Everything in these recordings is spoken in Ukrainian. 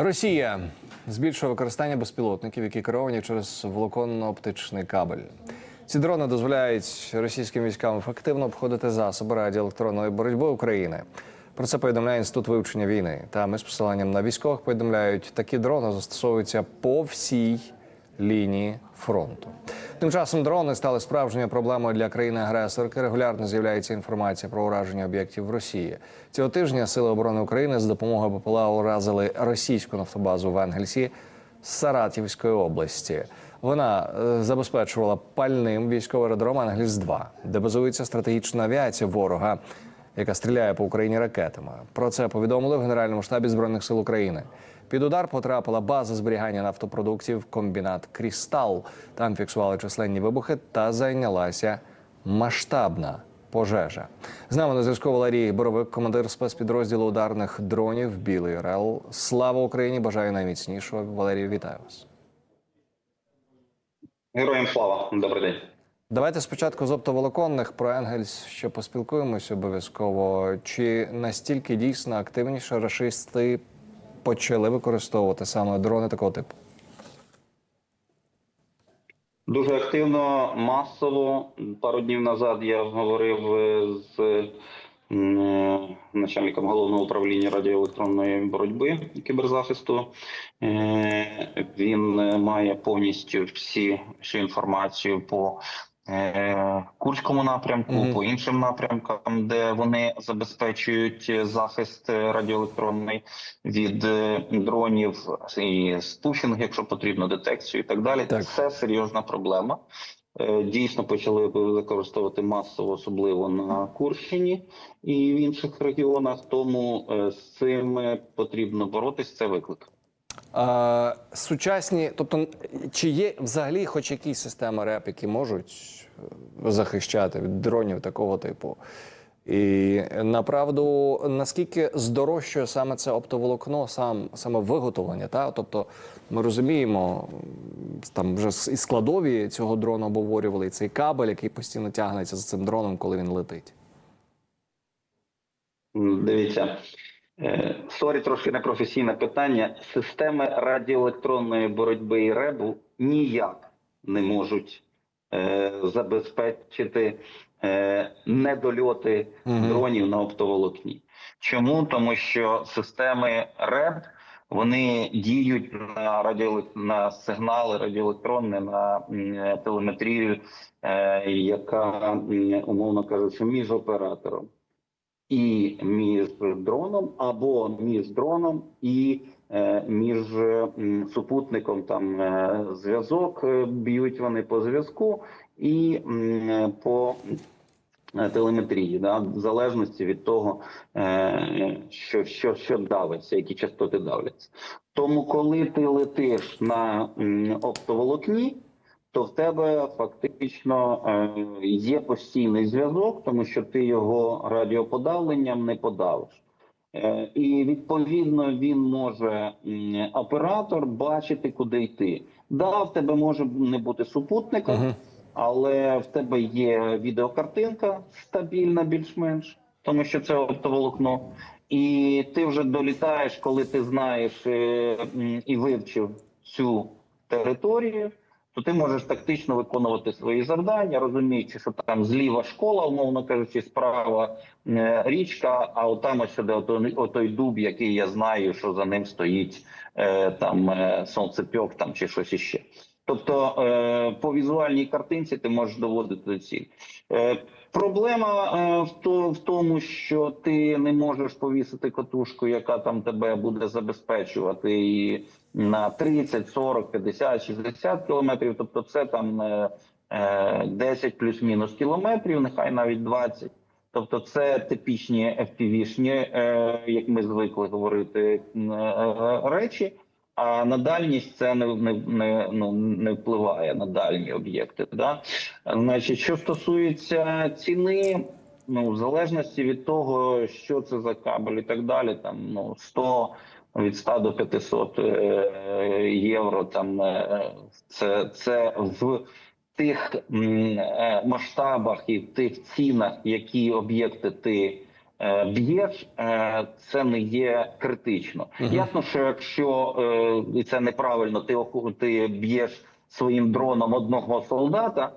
Росія збільшує використання безпілотників, які керовані через волоконно-оптичний кабель. Ці дрони дозволяють російським військам ефективно обходити засоби радіоелектронної боротьби України. Про це повідомляє інститут вивчення війни. Там із посиланням на військових повідомляють, такі дрони застосовуються по всій лінії фронту. Тим часом дрони стали справжньою проблемою для країни-агресорки. Регулярно з'являється інформація про ураження об'єктів в Росії. Цього тижня Сили оборони України з допомогою БПЛА уразили російську нафтобазу в Енгельсі з Саратівської області. Вона е, забезпечувала пальним військовий аеродром Енгельс 2 де базується стратегічна авіація ворога, яка стріляє по Україні ракетами. Про це повідомили в Генеральному штабі збройних сил України. Під удар потрапила база зберігання нафтопродуктів комбінат Крістал. Там фіксували численні вибухи та зайнялася масштабна пожежа. З нами на зв'язку Валерій Боровик, командир спецпідрозділу ударних дронів Білий Орел. Слава Україні! Бажаю найміцнішого. Валерію, вітаю вас. Героям слава, добрий день. Давайте спочатку з оптоволоконних про Енгельс ще поспілкуємося обов'язково. Чи настільки дійсно активніше рашисти почали використовувати саме дрони такого типу? Дуже активно, масово. Пару днів назад я говорив е, з е, начальником головного управління радіоелектронної боротьби кіберзахисту. Е, Він має повністю всі всю інформацію по Курському напрямку, Мгм. по іншим напрямкам, де вони забезпечують е, захист е, радіоелектронний від е, дронів і спушінг, якщо потрібно, детекцію і так далі. Так. Це серйозна проблема. Е, Дійсно почали використовувати масово, особливо на Курщині і в інших регіонах. Тому е, з цим е, потрібно боротись. Це виклик. А, сучасні, тобто, чи є взагалі хоч якісь системи РЕП, які можуть е, захищати від дронів такого типу? І направду, наскільки здорожчує саме це оптоволокно, сам саме виготовлення? Та? Тобто ми розуміємо, там вже і складові цього дрону обговорювали, і цей кабель, який постійно тягнеться за цим дроном, коли він летить. Дивіться, е, сорі, трошки непрофесійне питання. Системи радіоелектронної боротьби і ребу ніяк не можуть е, забезпечити е, недольоти дронів на оптоволокні. Чому? Тому що системи РЕБ вони діють на радіо на сигнали радіоелектронні, на телеметрію, е, яка умовно кажучи, між оператором і між дроном, або між дроном і е, між супутником. Там е, зв'язок е, б'ють вони по зв'язку і по телеметрії, да, в залежності від того, що, що, що давиться, які частоти давляться. Тому, коли ти летиш на оптоволокні, то в тебе фактично е, є постійний зв'язок, тому що ти його радіоподавленням не подавиш. Е, і відповідно він може оператор бачити, куди йти. Да, в тебе може не бути супутника, Мгм. але в тебе є відеокартинка стабільна, більш-менш, тому що це оптоволокно. І ти вже долітаєш, коли ти знаєш е, і вивчив цю територію, то ти можеш тактично виконувати свої завдання, розуміючи, що там зліва школа, умовно кажучи, справа е, річка, а отам ось сюди отой, дуб, який я знаю, що за ним стоїть е, там е, сонцепьок там чи щось іще. Тобто по візуальній картинці ти можеш доводити до цілі. Е, Проблема в тому, що ти не можеш повісити катушку, яка там тебе буде забезпечувати і на 30, 40, 50, 60 кілометрів. Тобто, це там е, е, 10 плюс-мінус кілометрів, нехай навіть 20. Тобто, це типічні FPV-шні, е, як ми звикли говорити, е, е, речі. А на дальність це не, не, не, ну, не впливає на дальні об'єкти. Да? Значить, що стосується ціни, ну в залежності від того, що це за кабель і так далі, там ну 100 від 100 до 500 е, євро. Там е, це, це в тих е, масштабах і в тих цінах, які об'єкти ти б'єш, це не є критично. Мгм. Ясно, що якщо і це неправильно, ти ти б'єш своїм дроном одного солдата.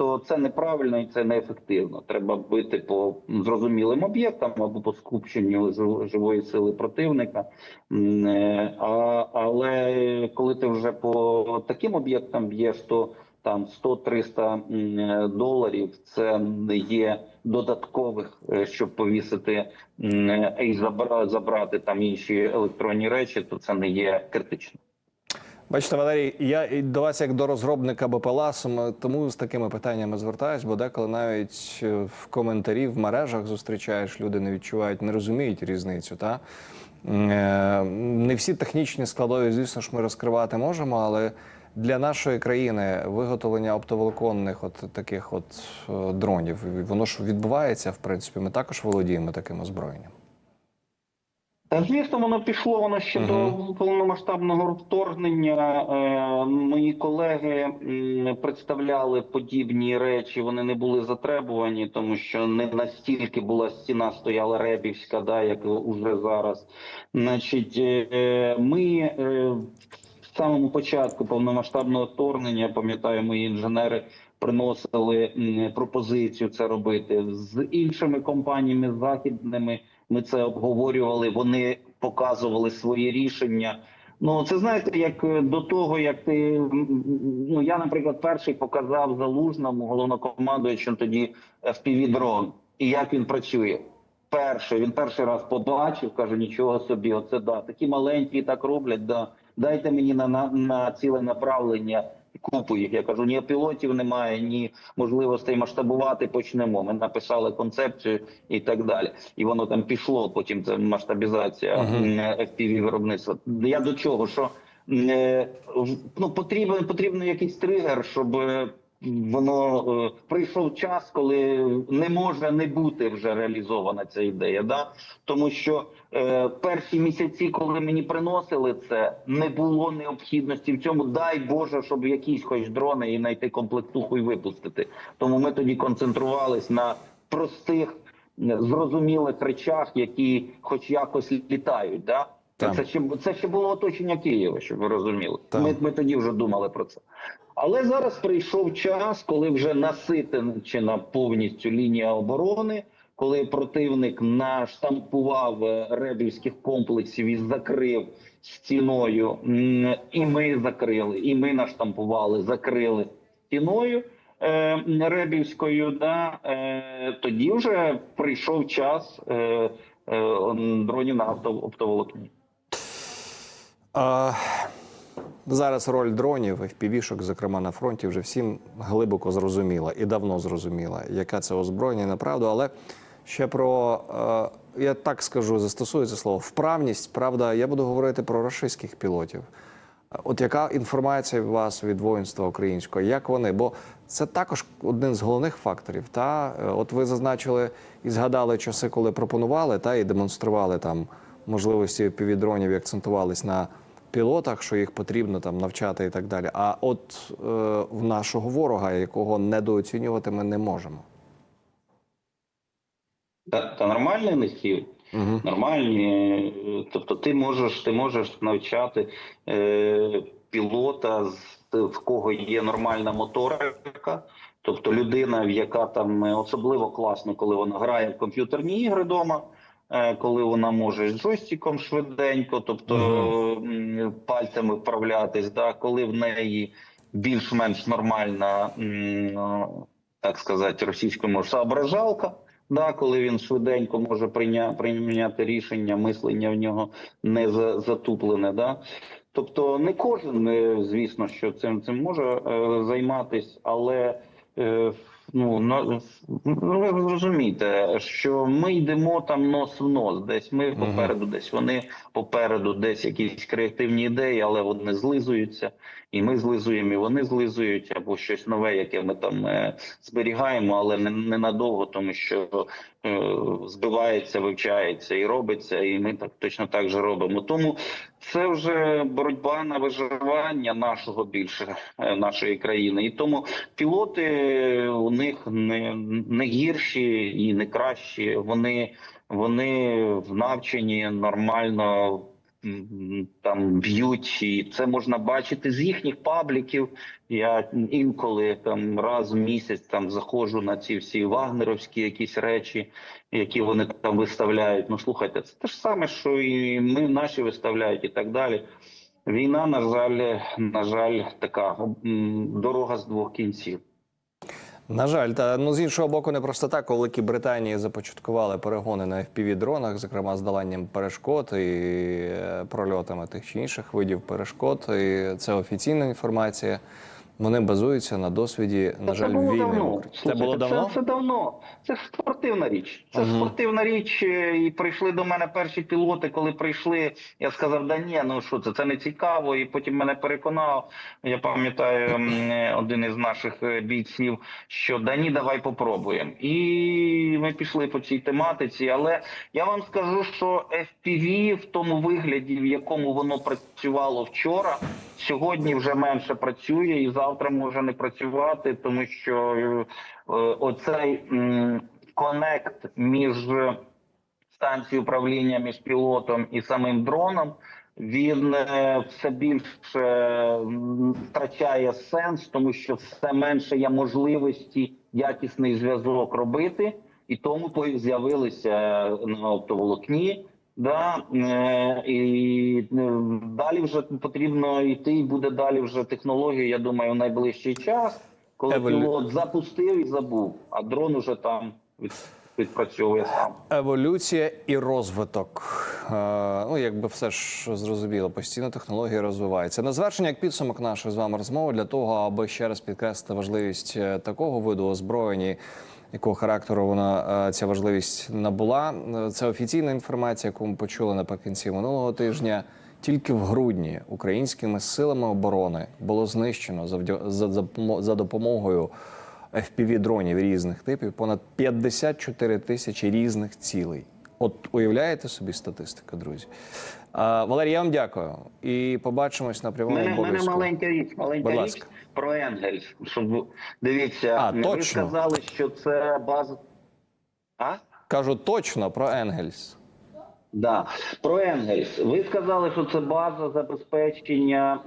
То це неправильно і це неефективно. Треба бити по зрозумілим об'єктам або по скупченню жив- живої сили противника. Е, А, але коли ти вже по таким об'єктам б'єш, то там 100-300 е, доларів це не є додаткових, е, щоб повісити і забра- забрати там інші електронні речі, то це не є критично. Бачите, Валерій, я до вас як до розробника БПЛА, тому з такими питаннями звертаюсь, бо деколи навіть е, в коментарі в мережах зустрічаєш, люди не відчувають, не розуміють різницю. Та? Е, Не всі технічні складові, звісно ж, ми розкривати можемо, але для нашої країни виготовлення оптоволоконних от таких от е, дронів, воно ж відбувається, в принципі, ми також володіємо таким озброєнням. Та звісно, воно пішло воно ще Мгм. до повномасштабного вторгнення. Е, мої колеги м, представляли подібні речі. Вони не були затребувані, тому що не настільки була стіна стояла ребівська, да, як уже зараз. Значить, е, ми е, в самому початку повномасштабного вторгнення, пам'ятаю, мої інженери приносили пропозицію це робити з іншими компаніями західними. Ми це обговорювали. Вони показували свої рішення. Ну це знаєте, як е, до того, як ти ну я, наприклад, перший показав залужному головнокомандуючим тоді FPV-дрон і як він працює. Перший він перший раз побачив, каже: нічого собі, оце да. Такі маленькі так роблять. Да, дайте мені на, на, на ціле направлення. Купу їх. Я кажу, ні пілотів немає, ні можливостей масштабувати почнемо. Ми написали концепцію і так далі. І воно там пішло. Потім це масштабізація FPV виробництва. Я до чого? Що е, ну потрібен потрібен якийсь тригер, щоб е, воно е, прийшов час, коли не може не бути вже реалізована ця ідея. Да? Тому що е, перші місяці, коли мені приносили це, не було необхідності в цьому. Дай Боже, щоб якісь хоч дрони і знайти комплектуху і випустити. Тому ми тоді концентрувались на простих, е, зрозумілих речах, які хоч якось літають. Да? Так. Це ще це ще було оточення Києва, щоб ви розуміли. Ми, ми тоді вже думали про це. Але зараз прийшов час, коли вже наситена повністю лінія оборони, коли противник наштампував е, ребівських комплексів і закрив стіною, і ми закрили, і ми наштампували, закрили стіною е, ребівською. Да, е, тоді вже прийшов час е, е, дронів на оптоволокні. А, зараз роль дронів, FPV-шок, зокрема на фронті, вже всім глибоко зрозуміла і давно зрозуміла, яка це озброєння направду. Але ще про, е, я так скажу, застосую це слово, вправність. Правда, я буду говорити про рашистських пілотів. От яка інформація у вас від воїнства українського? Як вони? Бо це також один з головних факторів. Та от ви зазначили і згадали часи, коли пропонували та і демонстрували там можливості півдронів і акцентувались на пілотах, що їх потрібно там навчати і так далі. А от е, в нашого ворога, якого недооцінювати ми не можемо. Та, та нормальний нехід. Угу. Нормальні, е, тобто ти можеш, ти можеш навчати е, пілота, з- в кого є нормальна моторика, тобто людина, в яка там е, особливо класно, коли вона грає в комп'ютерні ігри вдома, коли вона може з джойстиком швиденько, тобто м, пальцями вправлятись, да, коли в неї більш-менш нормальна, е, так сказати, російською соображалка. Да, коли він швиденько може прийня, прийняти рішення, мислення в нього не за, затуплене. Да? Тобто не кожен, е, звісно, що цим цим може е, займатись, але е, ну, ну, ви зрозумієте, що ми йдемо там нос в нос, десь ми попереду, десь вони попереду, десь якісь креативні ідеї, але вони злизуються, і ми злизуємо, і вони злизують, або щось нове, яке ми там е, зберігаємо, але не, надовго, тому що е, збивається, вивчається і робиться, і ми так точно так же робимо. Тому це вже боротьба на виживання нашого більше е, нашої країни, і тому пілоти у них не, не гірші і не кращі. Вони Вони в навчанні нормально там б'ють, і це можна бачити з їхніх пабліків. Я інколи там раз в місяць там заходжу на ці всі вагнеровські якісь речі, які вони там виставляють. Ну слухайте, це те ж саме, що і ми наші виставляють, і так далі. Війна, на жаль, на жаль, така дорога з двох кінців. На жаль, та ну з іншого боку, не просто так. У Великій Британії започаткували перегони на fpv дронах, зокрема з доланням перешкод і е, прольотами тих чи інших видів перешкод. І це офіційна інформація. Вони базуються на досвіді, на Та жаль, було війни. давно. Україні. Це було давно. Це, це давно. Це спортивна річ. Це Мгм. спортивна річ. е, І прийшли до мене перші пілоти. Коли прийшли, я сказав, да ні, ну що це, це не цікаво. І потім мене переконав. Я пам'ятаю один із наших е, бійців, що да ні, давай попробуємо. І ми пішли по цій тематиці. Але я вам скажу, що FPV в тому вигляді, в якому воно працювало вчора, сьогодні вже менше працює і завтра може не працювати, тому що е, оцей конект між станцією управління, між пілотом і самим дроном. Він е, все більше втрачає сенс, тому що все менше є можливості якісний зв'язок робити, і тому з'явилися на оптоволокні. Да, е, і е, далі вже потрібно йти, і буде далі вже технологія. Я думаю, в найближчий час, коли пілот запустив і забув, а дрон уже там відпрацьовує сам. Еволюція і розвиток. Е, ну, якби все ж зрозуміло, постійно технології розвиваються. На завершення, як підсумок нашої з вами розмови, для того, аби ще раз підкреслити важливість е, такого виду озброєння, якого характеру вона е, ця важливість набула. Це офіційна інформація, яку ми почули наприкінці минулого тижня. Тільки в грудні українськими силами оборони було знищено за допомогою fpv дронів різних типів, понад 54 тисячі різних цілей. От уявляєте собі статистику, друзі? А, Валерій, я вам дякую. І побачимось на У прямому мене, мене маленька річ, маленька Будь річ ласка. про Енгельс. Щоб дивіться, А, ви точно. сказали, що це база. А? Кажу точно про Енгельс. Да. Про Енгельс. Ви сказали, що це база забезпечення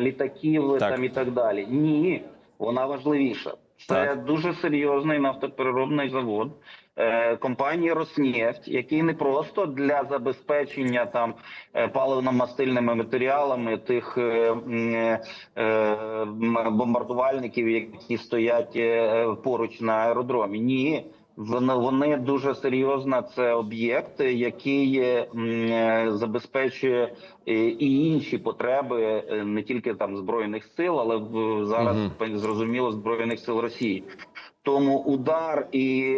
літаків Так. там і так далі. Ні, вона важливіша. Це Так. дуже серйозний нафтопереробний завод е, компанії Роснефть, який не просто для забезпечення там е, паливно-мастильними матеріалами тих е, е, бомбардувальників, які стоять е, поруч на аеродромі. Ні. Вони, дуже серйозна. Це об'єкт, який е, забезпечує е, і інші потреби е, не тільки там збройних сил, але зараз Мгм. зрозуміло збройних сил Росії. Тому удар і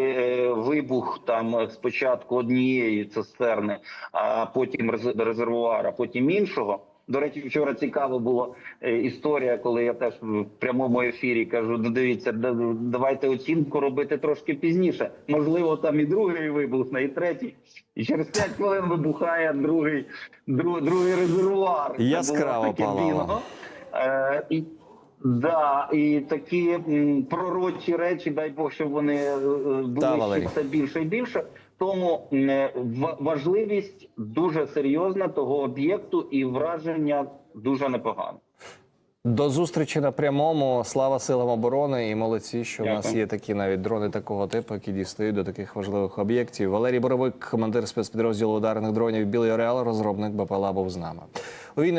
вибух там спочатку однієї цистерни, а потім рез- резервуара, потім іншого. До речі, вчора цікава була е, історія, коли я теж в прямому ефірі кажу: ну дивіться, давайте оцінку робити трошки пізніше. Можливо, там і другий вибухне, і третій. І через 5 хвилин вибухає другий, друг, другий резервуар. Яскраво палало. Е, і, да, і такі м, пророчі речі, дай Бог, щоб вони е, е, були Та, ще більше і більше. Тому важливість дуже серйозна того об'єкту, і враження дуже непогане. До зустрічі на прямому. Слава силам оборони і молодці, що в нас є такі навіть дрони такого типу, які дістають до таких важливих об'єктів. Валерій Боровик, командир спецпідрозділу ударних дронів Білий Орел, розробник БПЛА, був з нами. У війни